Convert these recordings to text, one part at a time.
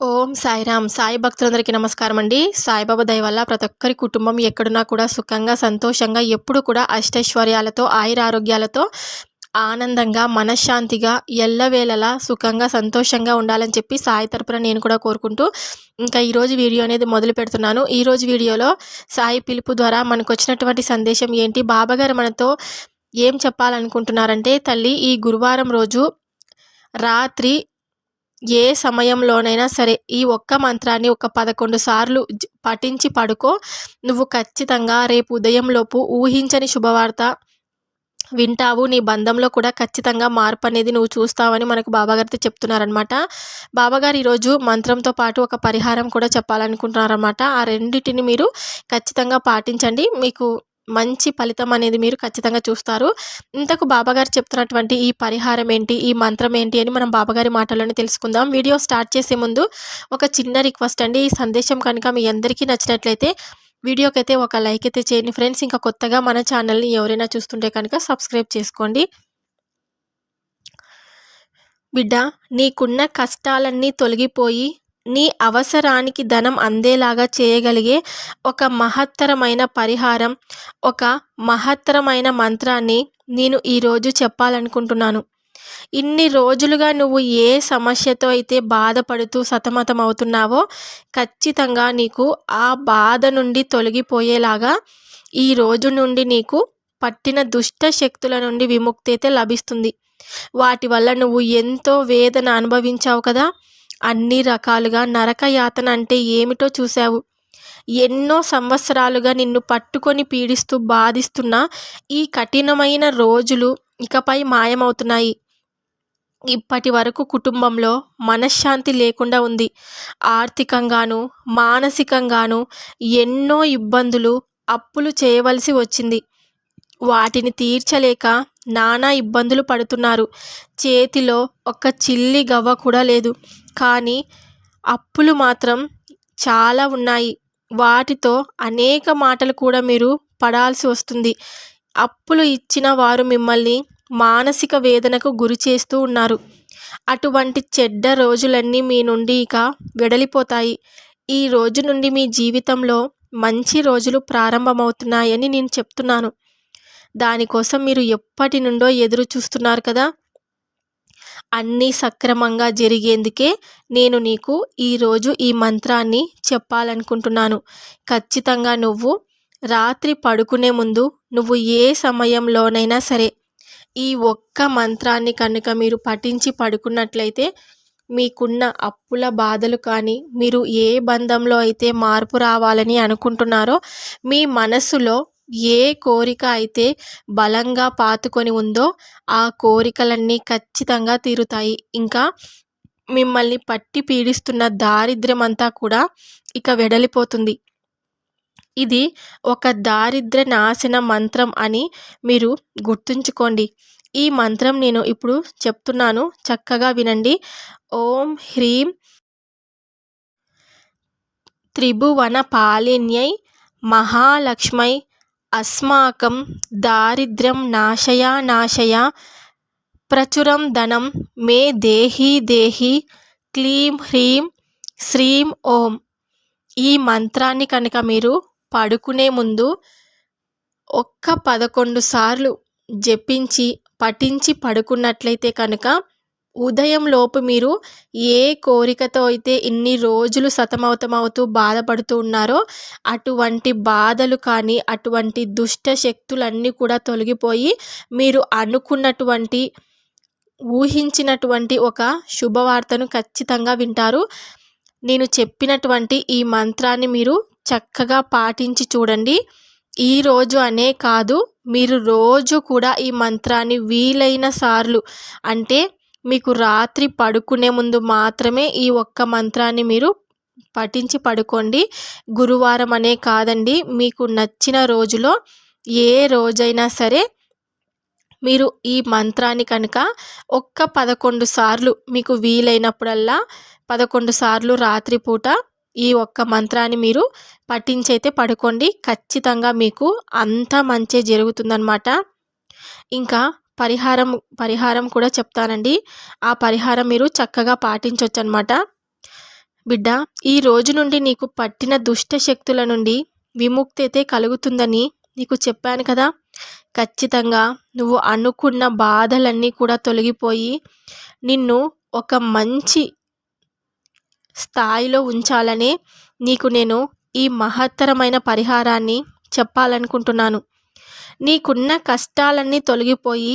ఓం సాయిరామ్. సాయి భక్తులందరికీ నమస్కారం అండి సాయిబాబా దయ వల్ల ప్రతి ఒక్కరి కుటుంబం ఎక్కడున్నా కూడా సుఖంగా సంతోషంగా ఎప్పుడు కూడా అష్టైశ్వర్యాలతో ఆయురారోగ్యాలతో ఆనందంగా మనశ్శాంతిగా ఎల్లవేళలా సుఖంగా సంతోషంగా ఉండాలని చెప్పి సాయి తరపున నేను కూడా కోరుకుంటూ ఇంకా ఈరోజు వీడియో అనేది మొదలు పెడుతున్నాను. ఈరోజు వీడియోలో సాయి పిలుపు ద్వారా మనకు వచ్చినటువంటి సందేశం ఏంటి? బాబాగారు మనతో ఏం చెప్పాలనుకుంటున్నారంటే తల్లి ఈ గురువారం రోజు రాత్రి ఏ సమయంలోనైనా సరే ఈ ఒక్క మంత్రాన్ని ఒక పదకొండు సార్లు పఠించి పడుకో. నువ్వు ఖచ్చితంగా రేపు ఉదయంలోపు ఊహించని శుభవార్త వింటావు. నీ బంధంలో కూడా ఖచ్చితంగా మార్పు అనేది నువ్వు చూస్తావని మనకు బాబాగారితో చెప్తున్నారనమాట బాబాగారు ఈరోజు మంత్రంతో పాటు ఒక పరిహారం కూడా చెప్పాలనుకుంటున్నారనమాట ఆ రెండింటిని మీరు ఖచ్చితంగా పాటించండి. మీకు మంచి ఫలితం అనేది మీరు ఖచ్చితంగా చూస్తారు. ఇంతకు బాబాగారు చెప్తున్నటువంటి ఈ పరిహారం ఏంటి? ఈ మంత్రం ఏంటి? అని మనం బాబాగారి మాటల్లోనే తెలుసుకుందాం. వీడియో స్టార్ట్ చేసే ముందు ఒక చిన్న రిక్వెస్ట్ అండి. ఈ సందేశం కనుక మీ అందరికీ నచ్చినట్లయితే వీడియోకి అయితే ఒక లైక్ అయితే చేయండి. ఫ్రెండ్స్ ఇంకా కొత్తగా మన ఛానల్ని ఎవరైనా చూస్తుంటే కనుక సబ్స్క్రైబ్ చేసుకోండి. బిడ్డ నీకున్న కష్టాలన్నీ తొలగిపోయి నీ అవసరానికి ధనం అందేలాగా చేయగలిగే ఒక మహత్తరమైన పరిహారం ఒక మహత్తరమైన మంత్రాన్ని నేను ఈరోజు చెప్పాలనుకుంటున్నాను. ఇన్ని రోజులుగా నువ్వు ఏ సమస్యతో అయితే బాధపడుతూ సతమతం అవుతున్నావో ఖచ్చితంగా నీకు ఆ బాధ నుండి తొలగిపోయేలాగా ఈ రోజు నుండి నీకు పట్టిన దుష్ట శక్తుల నుండి విముక్తి అయితే లభిస్తుంది. వాటి వల్ల నువ్వు ఎంతో వేదన అనుభవించావు కదా. అన్ని రకాలుగా నరకయాతన అంటే ఏమిటో చూశావు? ఎన్నో సంవత్సరాలుగా నిన్ను పట్టుకొని పీడిస్తూ బాధిస్తున్న ఈ కఠినమైన రోజులు ఇకపై మాయమవుతున్నాయి. ఇప్పటి వరకు కుటుంబంలో మనశ్శాంతి లేకుండా ఉంది. ఆర్థికంగాను మానసికంగాను ఎన్నో ఇబ్బందులు అప్పులు చేయవలసి వచ్చింది. వాటిని తీర్చలేక నానా ఇబ్బందులు పడుతున్నారు. చేతిలో ఒక చిల్లి గవ్వ కూడా లేదు. కానీ అప్పులు మాత్రం చాలా ఉన్నాయి. వాటితో అనేక మాటలు కూడా మీరు పడాల్సి వస్తుంది. అప్పులు ఇచ్చిన వారు మిమ్మల్ని మానసిక వేదనకు గురి చేస్తూ ఉన్నారు. అటువంటి చెడ్డ రోజులన్నీ మీ నుండి ఇక వెడలిపోతాయి. ఈ రోజు నుండి మీ జీవితంలో మంచి రోజులు ప్రారంభమవుతున్నాయని నేను చెప్తున్నాను. దానికోసం మీరు ఎప్పటి నుండో ఎదురు చూస్తున్నారు కదా? అన్నీ సక్రమంగా జరిగేందుకే నేను నీకు ఈరోజు ఈ మంత్రాన్ని చెప్పాలనుకుంటున్నాను. ఖచ్చితంగా నువ్వు రాత్రి పడుకునే ముందు నువ్వు ఏ సమయంలోనైనా సరే ఈ ఒక్క మంత్రాన్ని కనుక మీరు పఠించి పడుకున్నట్లయితే మీకున్న అప్పుల బాధలు కానీ మీరు ఏ బంధంలో అయితే మార్పు రావాలని అనుకుంటున్నారో మీ మనసులో ఏ కోరిక అయితే బలంగా పాతుకొని ఉందో ఆ కోరికలన్నీ ఖచ్చితంగా తీరుతాయి. ఇంకా మిమ్మల్ని పట్టి పీడిస్తున్న దారిద్ర్యం అంతా కూడా ఇక వెడలిపోతుంది. ఇది ఒక దారిద్ర నాశన మంత్రం అని మీరు గుర్తుంచుకోండి. ఈ మంత్రం నేను ఇప్పుడు చెప్తున్నాను. చక్కగా వినండి. ఓం హ్రీం త్రిభువన పాలిన్యై మహాలక్ష్మై అస్మాకం దారిద్ర్యం నాశయ నాశయ ప్రచురం ధనం మే దేహి దేహి క్లీం హ్రీం శ్రీం ఓం. ఈ మంత్రాన్ని కనుక మీరు పడుకునే ముందు ఒక్క పదకొండు సార్లు జపించి పఠించి పడుకున్నట్లయితే కనుక ఉదయం లోపు మీరు ఏ కోరికతో అయితే ఇన్ని రోజులు సతమతమవుతూ బాధపడుతూ ఉన్నారో అటువంటి బాధలు కానీ అటువంటి దుష్ట శక్తులన్నీ కూడా తొలగిపోయి మీరు అనుకున్నటువంటి ఊహించినటువంటి ఒక శుభవార్తను ఖచ్చితంగా వింటారు. నేను చెప్పినటువంటి ఈ మంత్రాన్ని మీరు చక్కగా పాటించి చూడండి. ఈరోజు అనే కాదు మీరు రోజు కూడా ఈ మంత్రాన్ని వీలైన సార్లు అంటే మీకు రాత్రి పడుకునే ముందు మాత్రమే ఈ ఒక్క మంత్రాన్ని మీరు పఠించి పడుకోండి. గురువారం అనే కాదండి మీకు నచ్చిన రోజులో ఏ రోజైనా సరే మీరు ఈ మంత్రాన్ని కనుక ఒక్క పదకొండు సార్లు మీకు వీలైనప్పుడల్లా పదకొండు సార్లు రాత్రిపూట ఈ ఒక్క మంత్రాన్ని మీరు పఠించైతే పడుకోండి. ఖచ్చితంగా మీకు అంత మంచి జరుగుతుందన్నమాట. ఇంకా పరిహారం పరిహారం కూడా చెప్తానండి. ఆ పరిహారం మీరు చక్కగా పాటించవచ్చు అనమాట బిడ్డ ఈ రోజు నుండి నీకు పట్టిన దుష్ట శక్తుల నుండి విముక్తి అయితే కలుగుతుందని నీకు చెప్పాను కదా. ఖచ్చితంగా నువ్వు అనుకున్న బాధలన్నీ కూడా తొలగిపోయి నిన్ను ఒక మంచి స్థాయిలో ఉంచాలనే నీకు నేను ఈ మహత్తరమైన పరిహారాన్ని చెప్పాలనుకుంటున్నాను. నీకున్న కష్టాలన్నీ తొలగిపోయి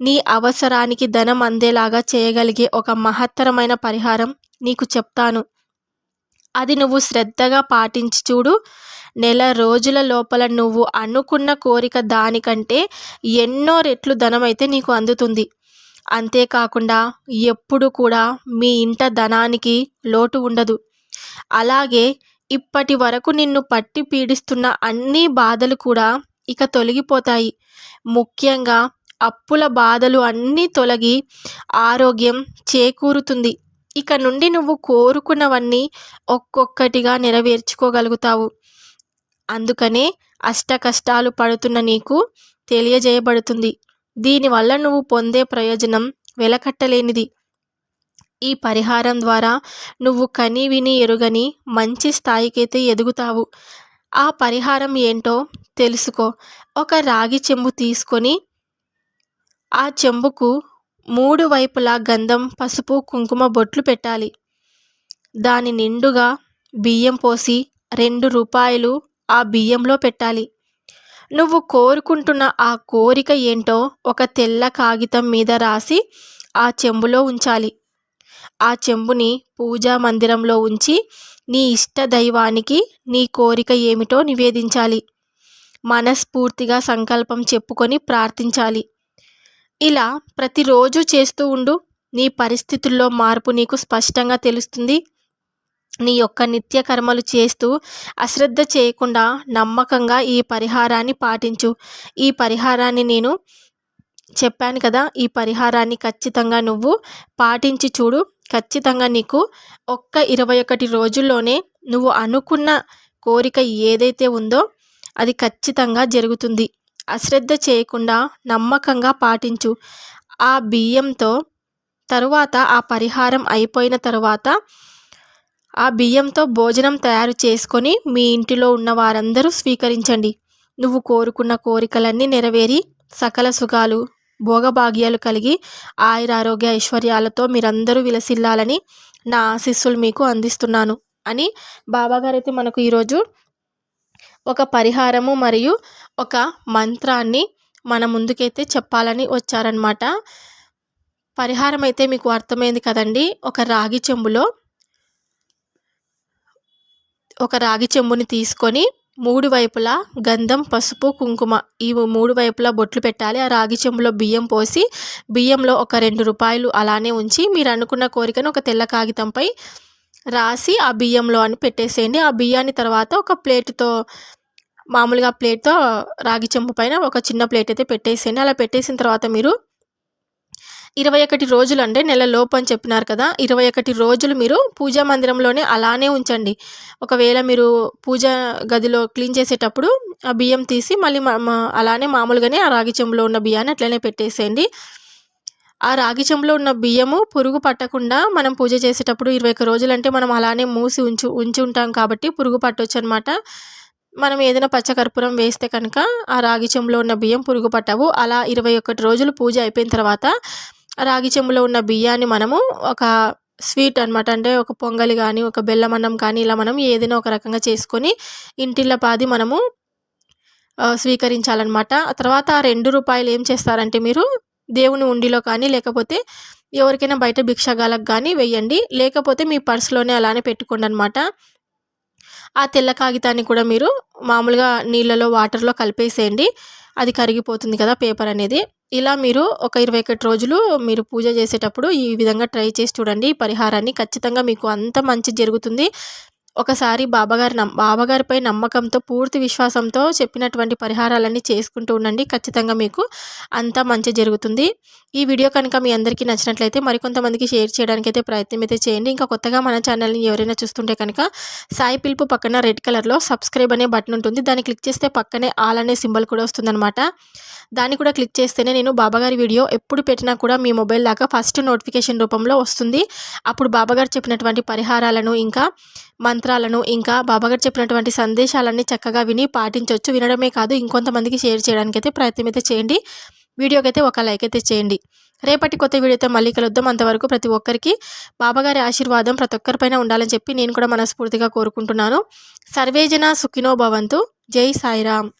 నీ అవసరానికి ధనం అందేలాగా చేయగలిగే ఒక మహత్తరమైన పరిహారం నీకు చెప్తాను. అది నువ్వు శ్రద్ధగా పాటించి చూడు. నెల రోజుల లోపల నువ్వు అనుకున్న కోరిక దానికంటే ఎన్నో రెట్లు ధనమైతే నీకు అందుతుంది. అంతేకాకుండా ఎప్పుడు కూడా మీ ఇంట ధనానికి లోటు ఉండదు. అలాగే ఇప్పటి వరకు నిన్ను పట్టి పీడిస్తున్న అన్ని బాధలు కూడా ఇక తొలగిపోతాయి. ముఖ్యంగా అప్పుల బాధలు అన్నీ తొలగి ఆరోగ్యం చేకూరుతుంది. ఇక నుండి నువ్వు కోరుకున్నవన్నీ ఒక్కొక్కటిగా నెరవేర్చుకోగలుగుతావు. అందుకనే అష్ట కష్టాలు పడుతున్న నీకు తెలియజేయబడుతుంది. దీనివల్ల నువ్వు పొందే ప్రయోజనం వెలకట్టలేనిది. ఈ పరిహారం ద్వారా నువ్వు కని విని ఎరుగని మంచి స్థాయికైతే ఎదుగుతావు. ఆ పరిహారం ఏంటో తెలుసుకో. ఒక రాగి చెంబు తీసుకొని ఆ చెంబుకు మూడు వైపులా గంధం పసుపు కుంకుమ బొట్లు పెట్టాలి. దాని నిండుగా బియ్యం పోసి రెండు రూపాయలు ఆ బియ్యంలో పెట్టాలి. నువ్వు కోరుకుంటున్న ఆ కోరిక ఏంటో ఒక తెల్ల కాగితం మీద రాసి ఆ చెంబులో ఉంచాలి. ఆ చెంబుని పూజా మందిరంలో ఉంచి నీ ఇష్ట దైవానికి నీ కోరిక ఏమిటో నివేదించాలి. మనస్ఫూర్తిగా సంకల్పం చెప్పుకొని ప్రార్థించాలి. ఇలా ప్రతిరోజు చేస్తూ ఉండు. నీ పరిస్థితుల్లో మార్పు నీకు స్పష్టంగా తెలుస్తుంది. నీ యొక్క నిత్య కర్మలు చేస్తూ అశ్రద్ధ చేయకుండా నమ్మకంగా ఈ పరిహారాన్ని పాటించు. ఈ పరిహారాన్ని నేను చెప్పాను కదా ఈ పరిహారాన్ని ఖచ్చితంగా నువ్వు పాటించి చూడు. ఖచ్చితంగా నీకు ఒక్క ఇరవై ఒకటి రోజుల్లోనే నువ్వు అనుకున్న కోరిక ఏదైతే ఉందో అది ఖచ్చితంగా జరుగుతుంది. అశ్రద్ధ చేయకుండా నమ్మకంగా పాటించు. ఆ బియ్యంతో తరువాత ఆ పరిహారం అయిపోయిన తరువాత ఆ బియ్యంతో భోజనం తయారు చేసుకొని మీ ఇంటిలో ఉన్న వారందరూ స్వీకరించండి. నువ్వు కోరుకున్న కోరికలన్నీ నెరవేరి సకల సుఖాలు భోగభాగ్యాలు కలిగి ఆయురారోగ్య ఐశ్వర్యాలతో మీరందరూ విలసిల్లాలని నా ఆశీస్సులు మీకు అందిస్తున్నాను అని బాబాగారు అయితే మనకు ఈరోజు ఒక పరిహారము మరియు ఒక మంత్రాన్ని మన ముందుకైతే చెప్పాలని వచ్చారనమాట పరిహారం అయితే మీకు అర్థమైంది కదండి. ఒక రాగి చెంబులో ఒక రాగి చెంబుని తీసుకొని మూడు వైపులా గంధం పసుపు కుంకుమ ఈ మూడు వైపులా బొట్లు పెట్టాలి. ఆ రాగి చెంబులో బియ్యం పోసి బియ్యంలో ఒక రెండు రూపాయలు అలానే ఉంచి మీరు అనుకున్న కోరికను ఒక తెల్ల కాగితంపై రాసి ఆ బియ్యంలో అని పెట్టేసేయండి. ఆ బియ్యాన్ని తర్వాత ఒక ప్లేట్తో మామూలుగా ప్లేట్తో రాగి చెంబు పైన ఒక చిన్న ప్లేట్ అయితే పెట్టేసేయండి. అలా పెట్టేసిన తర్వాత మీరు ఇరవై ఒకటి రోజులు అంటే నెల లోపు అని చెప్పినారు కదా. ఇరవై ఒకటి రోజులు మీరు పూజా మందిరంలోనే అలానే ఉంచండి. ఒకవేళ మీరు పూజ గదిలో క్లీన్ చేసేటప్పుడు ఆ బియ్యం తీసి మళ్ళీ అలానే మామూలుగానే ఆ రాగి చెంబులో ఉన్న బియ్యాన్ని అట్లనే పెట్టేసేయండి. ఆ రాగి చెంబులో ఉన్న బియ్యము పురుగు పట్టకుండా మనం పూజ చేసేటప్పుడు ఇరవై ఒక్క రోజులు అంటే మనం అలానే మూసి ఉంచు ఉంచి ఉంటాం కాబట్టి పురుగు పట్టవచ్చు అనమాట మనం ఏదైనా పచ్చకర్పూరం వేస్తే కనుక ఆ రాగి చెంబులో ఉన్న బియ్యం పురుగు పట్టవు. అలా ఇరవై ఒకటి రోజులు పూజ అయిపోయిన తర్వాత రాగి చెంబులో ఉన్న బియ్యాన్ని మనము ఒక స్వీట్ అనమాట అంటే ఒక పొంగలి కానీ ఒక బెల్లం అన్నం కానీ ఇలా మనం ఏదైనా ఒక రకంగా చేసుకొని ఇంటిళ్ళ పాది మనము స్వీకరించాలన్నమాట. తర్వాత ఆ రెండు రూపాయలు ఏం చేస్తారంటే మీరు దేవుని ఉండిలో కానీ లేకపోతే ఎవరికైనా బయట భిక్షగాలకు కానీ వెయ్యండి. లేకపోతే మీ పర్సులోనే అలానే పెట్టుకోండి అనమాట ఆ తెల్ల కాగితాన్ని కూడా మీరు మామూలుగా నీళ్ళలో వాటర్లో కలిపేసేయండి. అది కరిగిపోతుంది కదా పేపర్ అనేది. ఇలా మీరు ఒక ఇరవై ఒకటి రోజులు మీరు పూజ చేసేటప్పుడు ఈ విధంగా ట్రై చేసి చూడండి. పరిహారాన్ని ఖచ్చితంగా మీకు అంత మంచి జరుగుతుంది. ఒకసారి బాబాగారి నమ్ బాబాగారిపై నమ్మకంతో పూర్తి విశ్వాసంతో చెప్పినటువంటి పరిహారాలన్నీ చేసుకుంటూ ఉండండి. ఖచ్చితంగా మీకు అంతా మంచి జరుగుతుంది. ఈ వీడియో కనుక మీ అందరికీ నచ్చినట్లయితే మరికొంతమందికి షేర్ చేయడానికి అయితే ప్రయత్నం అయితే చేయండి. ఇంకా కొత్తగా మన ఛానల్ని ఎవరైనా చూస్తుంటే కనుక సాయి పిలుపు పక్కన రెడ్ కలర్లో సబ్స్క్రైబ్ అనే బటన్ ఉంటుంది. దాన్ని క్లిక్ చేస్తే పక్కనే ఆల్ అనే సింబల్ కూడా వస్తుందన్నమాట. దాన్ని కూడా క్లిక్ చేస్తేనే నేను బాబాగారి వీడియో ఎప్పుడు పెట్టినా కూడా మీ మొబైల్ దాకా ఫస్ట్ నోటిఫికేషన్ రూపంలో వస్తుంది. అప్పుడు బాబాగారు చెప్పినటువంటి పరిహారాలను ఇంకా మంత్రాలను ఇంకా బాబాగారు చెప్పినటువంటి సందేశాలన్నీ చక్కగా విని పాటించవచ్చు వినడమే కాదు ఇంకొంతమందికి షేర్ చేయడానికి అయితే ప్రయత్నం అయితే చేయండి. వీడియోకి అయితే ఒక లైక్ అయితే చేయండి. రేపటి కొత్త వీడియోతో మళ్ళీ కలుద్దాం. అంతవరకు ప్రతి ఒక్కరికి బాబాగారి ఆశీర్వాదం ప్రతి ఒక్కరిపైన ఉండాలని చెప్పి నేను కూడా మనస్ఫూర్తిగా కోరుకుంటున్నాను. సర్వేజన సుఖినో భవంతు. జై సాయిరామ్.